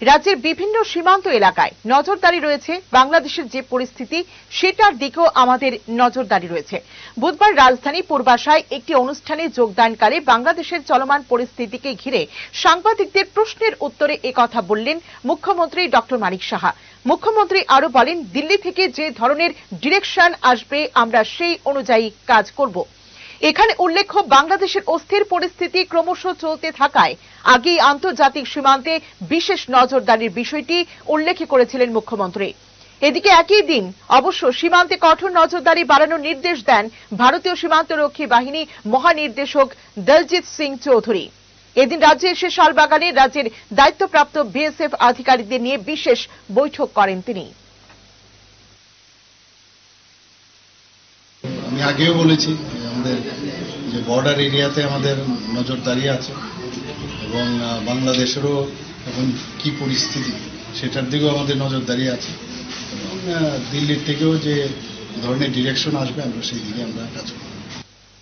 রাজ্যের বিভিন্ন সীমান্ত এলাকায় নজরদারি রয়েছে। বাংলাদেশের যে পরিস্থিতি, সেটার দিকেও আমাদের নজরদারি রয়েছে। বুধবার রাজধানী পূর্বাশায় একটি অনুষ্ঠানে যোগদানকালে বাংলাদেশের চলমান পরিস্থিতিকে ঘিরে সাংবাদিকদের প্রশ্নের উত্তরে একথা বললেন মুখ্যমন্ত্রী ডক্টর মানিক সাহা। মুখ্যমন্ত্রী আরও বলেন, দিল্লি থেকে যে ধরনের ডিরেকশন আসবে, আমরা সেই অনুযায়ী কাজ করব। এখানে উল্লেখ্য, বাংলাদেশের অস্থির পরিস্থিতি ক্রমশ চলতে থাকায় আগেই আন্তর্জাতিক সীমান্তে বিশেষ নজরদারির বিষয়টি উল্লেখ করেছিলেন মুখ্যমন্ত্রী। এদিকে একই দিন অবশ্য সীমান্তে কঠোর নজরদারি বাড়ানোর নির্দেশ দেন ভারতীয় সীমান্তরক্ষী বাহিনী মহানির্দেশক দলজিৎ সিং চৌধুরী। এদিন রাজ্যে এসে শালবাগানে রাজ্যের দায়িত্বপ্রাপ্ত বিএসএফ আধিকারিকদের নিয়ে বিশেষ বৈঠক করেন তিনি। আমি আগেও বলেছি আমাদের যে বর্ডার এরিয়াতে আমাদের নজরদারি আছে এবং বাংলাদেশেরও এখন কি পরিস্থিতি সেটার দিকেও আমাদের নজরদারি আছে। এবং দিল্লির থেকেও যে ধরনের ডিরেকশন আসবে, আমরা সেই দিকে আমরা কাজ করব।